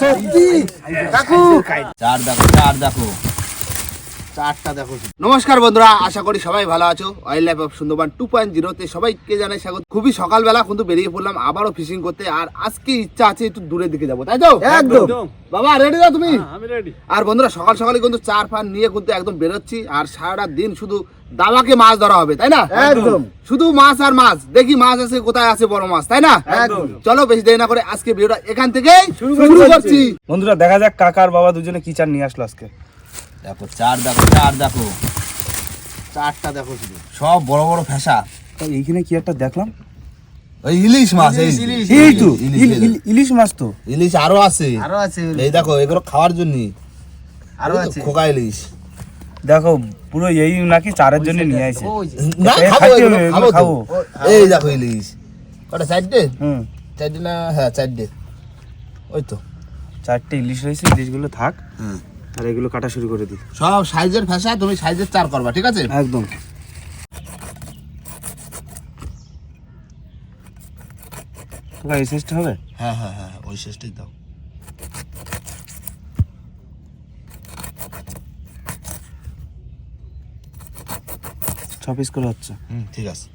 সত্যি? কাকু! চার দেখো চার দেখো। চারটা দেখো। নমস্কার বন্ধুরা আশা করি সবাই ভালো আছো। Wild life of Sundarban two point জিরোতে সবাইকে জানাই স্বাগত। খুবই সকালবেলা কিন্তু বেরিয়ে পড়লাম আবারও ফিশিং করতে আর আজকে ইচ্ছা আছে একটু দূরের দিকে যাব তাই তো? একদম। বাবা রেডি দাও তুমি? আমি রেডি আর বন্ধুরা সকাল সকালে কিন্তু চার ফান নিয়ে কিন্তু একদম বেরোচ্ছি আর সারাটা দিন শুধু দাবাকে মাছ ধরা হবে তাই না? একদম। শুধু মাছ আর মাছ দেখি মাছ আছে কোথায় আছে বড় মাছ তাই না? একদম। চলো বেশি দেরি না করে আজকে ভিডিওটা এখান থেকে শুরু করছি। বন্ধুরা দেখা যাক কাকার বাবা দুজনে কি চার নিয়ে আসলো আজকে। দেখো চার দেখো চার দেখো। চারটা দেখো শুধু। সব বড় বড় ফেসা। এইখানে কি একটা দেখলাম? ওই ইলিশ মাছ এই ইলিশ, এই তো ইলিশ, ইল- ইল- ইলিশ মাছ তো। ইলিশ আরও আছে। আরও আছে এই দেখো এগুলো খাওয়ার জন্য। আরও আছে। খোকা ইলিশ। দেখো পুরো এই নাকি চারের জন্য নিয়ে যে। না খাব খাব। এই দেখো ইলিশ কটা চারটে? হুম। চারটে না হ্যাঁ চারটে। ওই তো। চারটে ইলিশ রয়েছে ইলিশগুলো থাক। আর এগুলো কাটা শুরু করে দিই। সব সাইজের ফেসা তুমি সাইজের চার করবা ঠিক আছে? একদম। এই সাইজটা হবে? হ্যাঁ হ্যাঁ হ্যাঁ ওই শেষটাই দাও। পিস করে হচ্ছে হুম ঠিক আছে।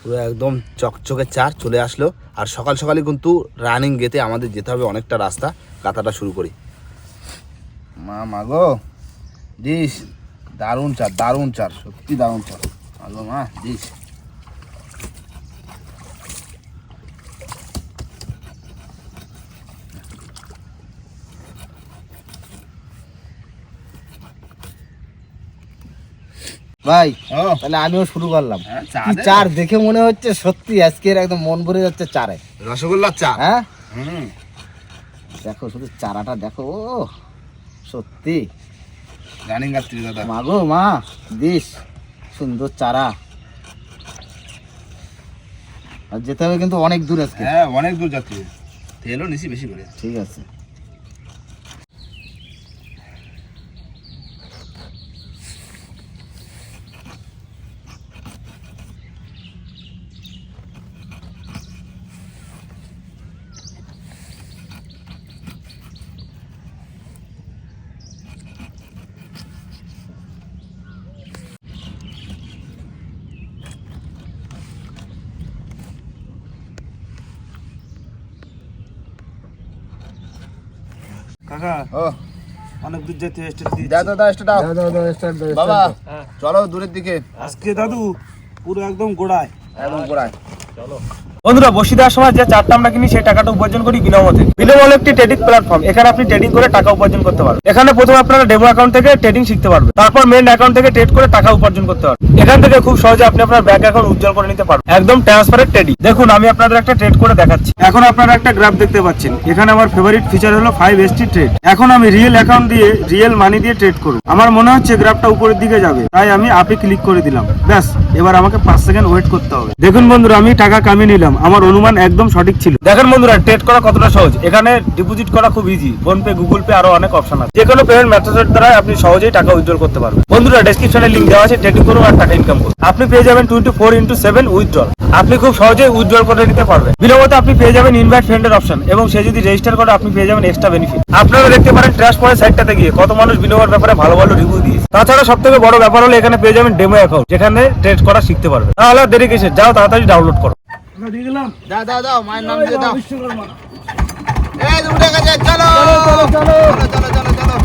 পুরো একদম চকচকে চার চলে আসলো। আর সকাল সকালে কিন্তু রানিং গেতে আমাদের যেতে হবে অনেকটা রাস্তা। কাতাটা শুরু করি। মা মাগো দিস দারুণ চার দারুণ চার সত্যি দারুণ চার। মাগো মা দিস। ভাই তাহলে আমিও শুরু করলাম। হ্যাঁ। চার দেখে মনে হচ্ছে সত্যি আজকের একদম মন ভরে যাচ্ছে চারে। রসগোল্লার চা। হ্যাঁ? দেখো শুধু চারাটা দেখো ও সত্যি। মাগো মা দিস সুন্দর চারা। আর যেতে হবে কিন্তু অনেক দূর আজকে। হ্যাঁ অনেক দূর যাত্রী। তেলও নিছি বেশি করে। ঠিক আছে। কাকা? ও। অনেক দূর যেতে দাদা স্টার্ট দাও দাও দাও start দাও, বাবা চলো দূরের দিকে। আজকে দাদু পুরো একদম গোড়ায়। একদম গোড়ায়। বন্ধুরা বসি দেওয়ার সময় যে চারটা আমরা কিনি, সেই টাকাটা উপার্জন করি বিনামূল্যে বিনামূল্যে হলো একটি ট্রেডিং প্ল্যাটফর্ম এখানে আপনি ট্রেডিং করে টাকা উপার্জন করতে পারবেন। এখানে প্রথমে আপনারা ডেমো অ্যাকাউন্ট থেকে ট্রেডিং শিখতে পারবেন। তারপর মেন অ্যাকাউন্ট থেকে ট্রেড করে টাকা উপার্জন করতে পারবেন। এখান থেকে খুব সহজে আপনি আপনার ব্যাংক অ্যাকাউন্ট উজ্জ্বল করে নিতে পারবেন। একদম ট্রান্সপারেন্ট ট্রেডিং দেখুন, আমি আপনাদের একটা ট্রেড করে দেখাচ্ছি। এখন আপনারা একটা গ্রাফ দেখতে পাচ্ছেন। এখানে আমার ফেভারিট ফিচার হলো ফাইভ এসটি ট্রেড এখন আমি রিয়েল অ্যাকাউন্ট দিয়ে রিয়েল মানি দিয়ে ট্রেড করব। আমার মনে হচ্ছে গ্রাফটা উপরের দিকে যাবে। তাই আমি আপে ক্লিক করে দিলাম। ব্যাস, এবার আমাকে পাঁচ সেকেন্ড ওয়েট করতে হবে। দেখুন বন্ধুরা, আমি টাকা কামিয়ে নিলাম। আমার অনুমান একদম সঠিক ছিল। দেখেন বন্ধুরা ট্রেড করা কতটা সহজ? এখানে ডিপোজিট করা খুব easy PhonePe Google pay আরও অনেক অপশন আছে। যে কোনো পেমেন্ট মেথডের দ্বারা আপনি সহজেই টাকা উইথড্রল করতে পারবেন। বন্ধুরা ডেসক্রিপশনে লিংক দেওয়া আছে ট্রেডিং করুন আর টাকা ইনকাম করুন। আপনি পেয়ে যাবেন twenty four into seven withdrawal আপনি খুব সহজেই উইথড্রল করে নিতে পারবেন। বিলম্বতে আপনি পেয়ে যাবেন ইনভাইট ফ্রেন্ডের অপশন এবং সে যদি রেজিস্টার করে, আপনি পেয়ে যাবেন এক্সট্রা বেনিফিট আপনারা দেখতে পারেন ট্র্যাশ পয়েন্ট সাইটটাতে গিয়ে কত মানুষ বিনিয়োগের ব্যাপারে ভালো ভালো রিভিউ দিয়েছে। তাছাড়া সব থেকে বড় ব্যাপার হলো, এখানে পেয়ে যাবেন ডেমো অ্যাকাউন্ট যেখানে ট্রেড করা শিখতে পারবেন। তাহলে দেরি কিসের? যাও তাড়াতাড়ি ডাউনলোড করো। দাও দাও দাও মায়ের নাম দিয়ে দাও। এই তুমি দেখা যায় চলো। চলো চলো চলো চলো।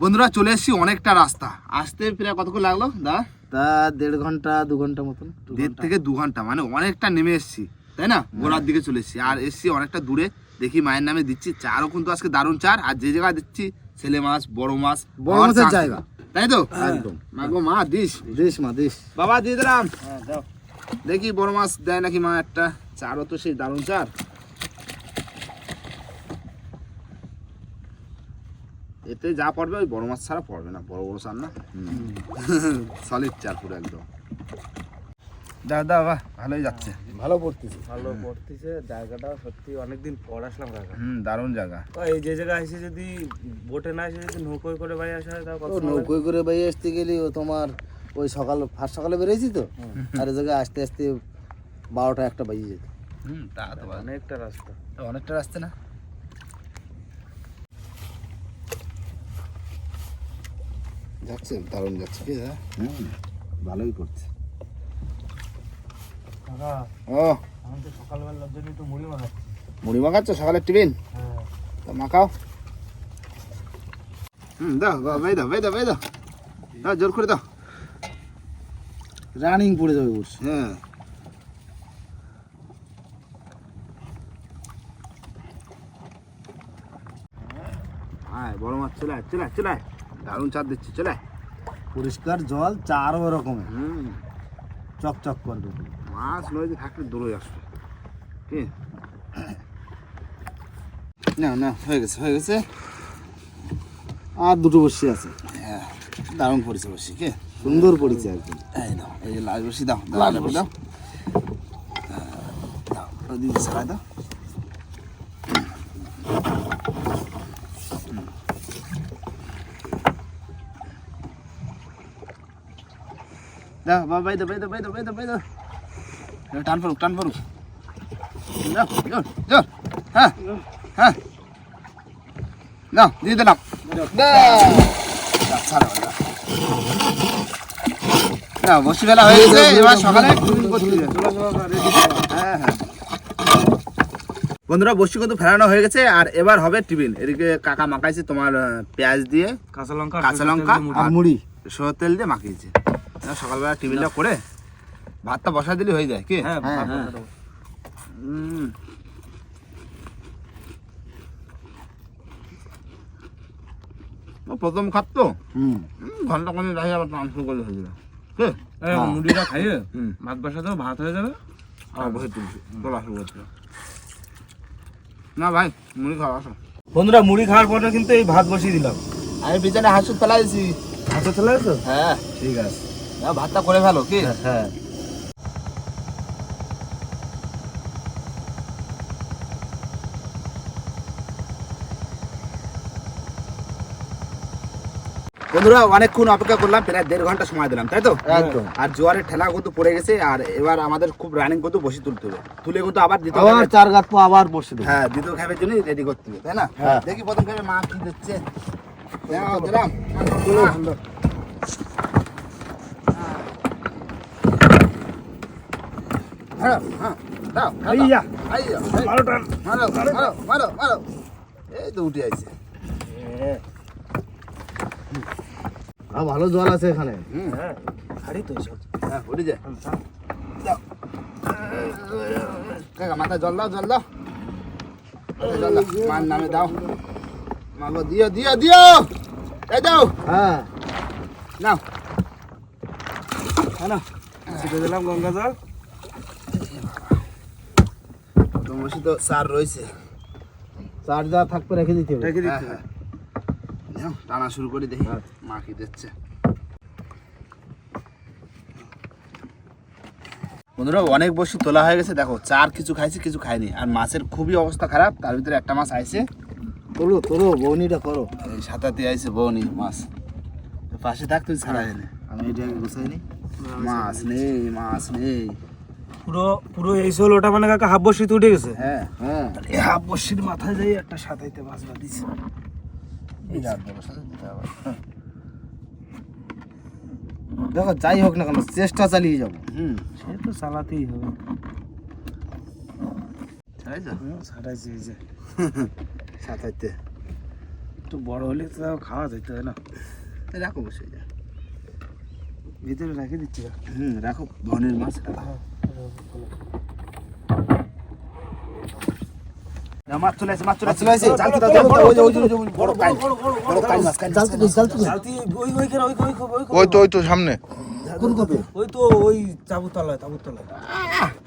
বন্ধুরা চলে এসেছি অনেকটা রাস্তা। আসতে প্রায় কতক্ষণ লাগল? দা? তা দেড় ঘণ্টা দু ঘণ্টা মতন দেড় থেকে দু ঘণ্টা মানে অনেকটা নেমে এসেছি তাই না? গোড়ার দিকে চলে এসেছি। আর এসেছি অনেকটা দূরে দেখি মায়ের নামে দিচ্ছি। চারও কিন্তু আজকে দারুণ চার আর যে জায়গায় দিচ্ছি ছেলে মাছ বড় মাছ বড় মাছের জায়গা। তাই তো? একদম। মা গো মা দিস। দিস মা দিস। বাবা দিয়ে দিলাম। হ্যাঁ দেখি বড় মাছ দেয় নাকি মা একটা। চারও তো সেই দারুণ চার। এতে যা পড়বে ওই বড় মাছ ছাড়া পড়বে না বড় বড় চার না। সলিড চার পুরো একদম। দাও দাও বাহ ভালোই যাচ্ছে। ভালো পড়তেছি। ভালো পড়তেছে জায়গাটা সত্যি অনেকদিন পর আসলাম কাকা। হুম দারুণ জায়গা। তো এই যে জায়গায় এসে যদি বোটে না এসে যদি নৌকোয় করে বাড়ি আসা হয় তাও কত নৌকোয় করে বাইরে আসতে গেলি ও তোমার ওই সকাল ফার্স্ট সকালে বেরিয়েছি তো আর এ জায়গায় আসতে আসতে বারোটা একটা বাজে যেত। হুম তা তো অনেকটা রাস্তা। অনেকটা রাস্তা না? যাচ্ছে দারুণ যাচ্ছে কি হ্যাঁ হুম ভালোই করছে। ও। মুড়ি মাখাচ্ছ। সকালের টিফিন? হ্যাঁ। তো মাখাও। হুম দাও দাও ভাই দাও ভাই দাও ভাই দাও। দাও জোর করে দাও। রানিং পড়ে যাবে বলছি। হ্যাঁ। আয় বড় মাছ চলে আয় চলে আয় চলে আয়। দারুণ চার দিচ্ছি চলে। পরিষ্কার জল চারও রকমের হুম। চকচক করবে। মাছ নদীতে থাকলে দূরে আসবে। কি? না না হয়ে গেছে হয়ে গেছে। আর দুটো বসি আছে। হ্যাঁ। দারুণ পড়েছে বসি কি? সুন্দর পড়েছে একদম এই দাও এই যে লাল বসি দাও লাল বসি দাও। হ্যাঁ, দাও ওই দিকে সারাই দাও। দাও বাবা বাই দাও বাই দাও বাই দাও বাই দাও বাই দাও এবার টান পড়ুক টান পড়ুক। যাও জোর জোর হ্যাঁ হ্যাঁ। দাও দিয়ে দিলাম। না বসি বেলা হয়ে গেছে এবার সকালে। হ্যাঁ হ্যাঁ বন্ধুরা বসি কিন্তু ফেরানো হয়ে গেছে আর এবার হবে টিফিন। এদিকে কাকা মাখাইছে তোমার পেঁয়াজ দিয়ে কাঁচা লঙ্কা কাঁচা লঙ্কা আর মুড়ি। সরষের তেল দিয়ে মাখিয়েছে। সকালবেলা টিফিনটা করে ভাতটা বসা দিলে হয়ে যায় কি? হ্যাঁ হ্যাঁ, ভাত হ্যাঁ। প্রথম খাপ তো? ঘণ্টা খানি রাখি আবার ট্রান্সফার শুরু করে হয়ে যাবে। মুড়িটা খাইয়ে হুম। ভাত বসাতে হবে, ভাত হয়ে যাবে। আর বসে তুলছি করতে না ভাই মুড়ি খাওয়া আসো। বন্ধুরা মুড়ি খাওয়ার পরে কিন্তু এই ভাত বসিয়ে দিলাম। আমি পিছনে হাসু ফেলাইছি হাতে ফেলাইছো হ্যাঁ। ঠিক আছে। ভাতটা করে ফেলো কি? হ্যাঁ বন্ধুরা অনেকক্ষণ অপেক্ষা করলাম প্রায় দেড় ঘণ্টা সময় দিলাম তাই তো? একদম। আর জোয়ারের ঠেলা কিন্তু পড়ে গেছে আর এবার আমাদের খুব রানিং কিন্তু বসে তুলতে হবে। তুলে কিন্তু আবার দিতে আবার হবে চার গাত পো আবার বসে দেবো। হ্যাঁ দ্বিতীয় খাবের জন্য রেডি করতে হবে তাই না? হ্যাঁ। দেখি প্রথম খাবে মা কি দিচ্ছে। দিলাম হ্যাঁ, হ্যাঁ, দাও, দাও, দাও। আইয়া। আইয়া, মারো টান। মারো, মারো, মারো, মারো। এই তো উঠে আইছে। আর ভালো জল আছে এখানে। হুম, হ্যাঁ হাড়ি তো সব হ্যাঁ, উঠে যায় দাও। কাকা মাথায় জল দাও জল দাও। জল দাও। মার নামে দাও। মাগো দিও দিও দিও। এই দাও। হ্যাঁ। নাও। হ্যাঁ দিলাম গঙ্গা জল। তোমার তো সার রয়েছে। চার যা থাকবে রেখে দিতে হবে। রেখে হ্যাঁ, দিচ্ছি হ্যাঁ। টানা শুরু করে দেখি। মা কি দিচ্ছে। বন্ধুরা অনেক বসি তোলা হয়ে গেছে। দেখো চার কিছু খাইছে কিছু খাইনি। আর মাছের খুবই অবস্থা খারাপ। তার ভিতরে একটা মাছ আইছে। তোলো তোলো বৌনিটা করো। এই সাতাতে আইছে বউনি মাছ। পাশে থাক তুই ছাড়া এনে। আমি এটা গুছাইনি। মাছ নেই মাছ নেই। পুরো পুরো এই শোল ওটা মানে কাকা হাফ বসিতে উঠে গেছে? হ্যাঁ হ্যাঁ। এই হাফ বসির মাথায় যাই একটা সাতাইতে দিতে হবে। দেখো যাই হোক না কেন চেষ্টা চালিয়ে যাব। হুম। সে তো চালাতেই হবে। ছাড়াইছো এই যে। সাতাইতে একটু বড় হলে তো খাওয়া যেত না? রাখো বসে যা। ভিতরে রেখে দিচ্ছি। হুম রাখো বনের মাছ। না, মাছ চলে আসে মাছ চলে আসে। ওই যে, যে, বড় বড় মাছ তো ওই তো সামনে। কোন কপে? ওই তো ওই তাবুর তলায় তাবুর তলায়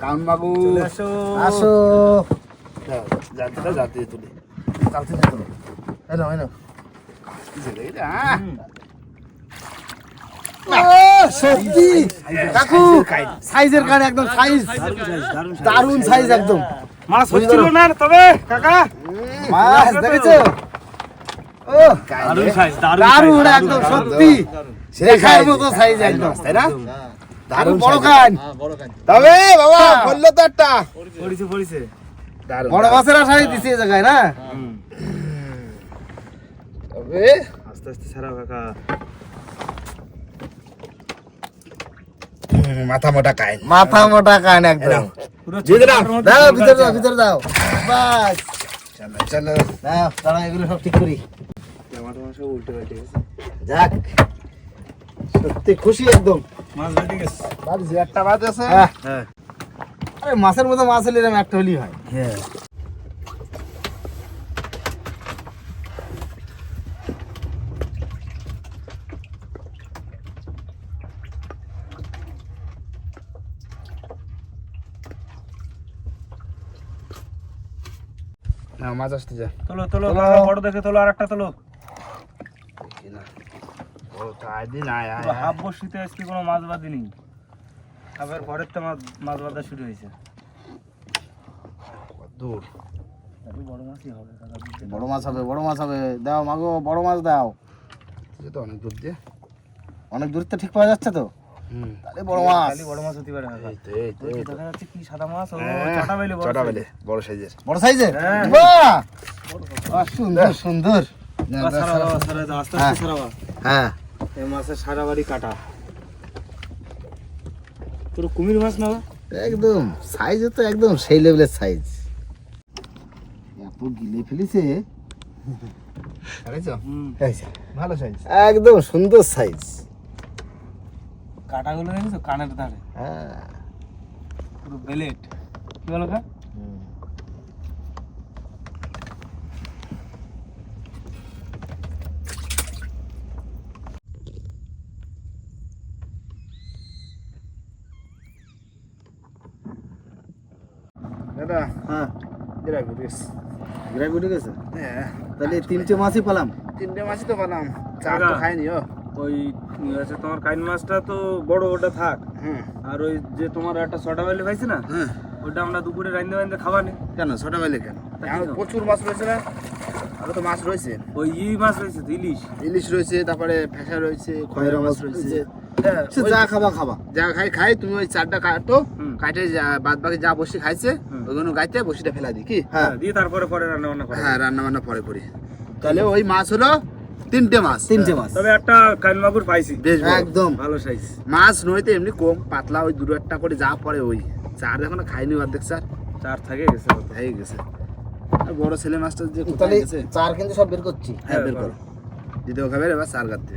কাউন বাবু আসো। আসো জানতে দাও জানতে তুলি জানতে দাও এই নাও এই নাও। সত্যি? কাকু সাইজের কারণে একদম সাইজ। দারুণ সাইজ একদম। মাছ হচ্ছিল না তবে কাকা? মাছ দেখেছ? ও দারুণ সাইজ দারুণ একদম সত্যি। দেখার মতো সাইজ একদম তাই না? দারুণ বড় কান। তবে বাবা বলল তো একটা। পড়িছে পড়িছে। বড় মাছের আশাই দিছে এই জায়গায় না? তবে আস্তে আস্তে ছাড়া কাকা হুম, মাথা মোটা কাইন। মাথা মোটা কান একদম। পুরো দাও ভিতরে দাও ভিতরে দাও। বাস। চলো চলো। দাও দাঁড়া এগুলো সব ঠিক করি। টমাটো উল্টে পাল্টে গেছে যাক। সত্যি খুশি একদম। মাছ গেছে বাড়ি একটা বাদ আছে। হ্যাঁ। হ্যাঁ আরে মাছের মতো মাছ হলে এরকম একটা হলেই হয়। হ্যাঁ। না মাছ আসতে যা। তোলো তোলো বড় দেখে তোলো আর একটা তোলো হাফ আজকে কোনো মাছ আবার পরের তো মাছ বাঁধা শুরু হয়েছে। দূর। তবে বড় মাছই হবে কাকা, মাছ হবে বড় মাছ হবে। দাও মাগো বড় মাছ দাও। তো অনেক দূর দিয়ে। অনেক দূরত্ব ঠিক পাওয়া যাচ্ছে তো। তাহলে বড় মাছ। খালি বড় মাছ হতে পারে কাকা। এই তো দেখা যাচ্ছে কি সাদা মাছ ও বেলে বড় বেলে বড় সাইজের। বড় সাইজের? হ্যাঁ। বাহ সুন্দর সুন্দর। বাহ, সারা বাবা, সারা দাও, আস্তে আস্তে সারা হ্যাঁ। এই মাছের সারা বাড়ি কাটা। পুরো কুমির মাছ না? একদম সাইজ তো একদম সেই লেভেলের সাইজ এত গিলে ফেলিছে। ভালো সাইজ একদম সুন্দর সাইজ কাটাগুলো দেখেছ? কানের ধারে। হ্যাঁ। পুরো বেলেট। কি বলো কা দাদা হ্যাঁ। গ্রাই গ্রাই উঠে গেছে হ্যাঁ। তাহলে তিনটে মাছই পেলাম। তিনটে মাছই তো বানাম চার তো। খাইনি ও। ওই আছে তোমার কাইন মাছটা তো বড় ওটা থাক। হুম আর ওই যে তোমার একটা ছটা বেলে পাইছে না হ্যাঁ। ওটা আমরা দুপুরে রাইন্দে রাইন্দে খাওয়া নেই কেন ছোট বেলে কেন? প্রচুর মাছ রয়েছে না? আরও তো মাছ রয়েছে। ওই ই মাছ রয়েছে ইলিশ। ইলিশ রয়েছে তারপরে ফেসা রয়েছে খয়রা মাছ রয়েছে। হ্যাঁ, যা খাবা খাবা। যা খাই খাই তুমি ওই চারটা কাটো। কাটে বাদ বাকি যা বসে খাইছে ওইগুলো গাইতে বসিটা ফেলা দিই কি? হ্যাঁ দিয়ে তারপরে পরে রান্না বান্না করে। হ্যাঁ রান্না বান্না পরে করি। তাহলে ওই মাছ হলো তিনটে মাছ। তিনটে মাছ। তবে একটা কাইন মাগুর পাইছি। বেশ একদম। ভালো সাইজ। মাছ নইতে এমনি কম পাতলা ওই দুটো একটা করে যা পড়ে ওই। চার এখনও খাইনি অর্ধেক স্যার। চার থাকে গেছে। হয়ে গেছে। আর বড় ছেলে মাছটা যে কোথায় গেছে? চার কিন্তু সব বের করছি। হ্যাঁ বের করো। দিতে খাবে এবার চার কাটতে।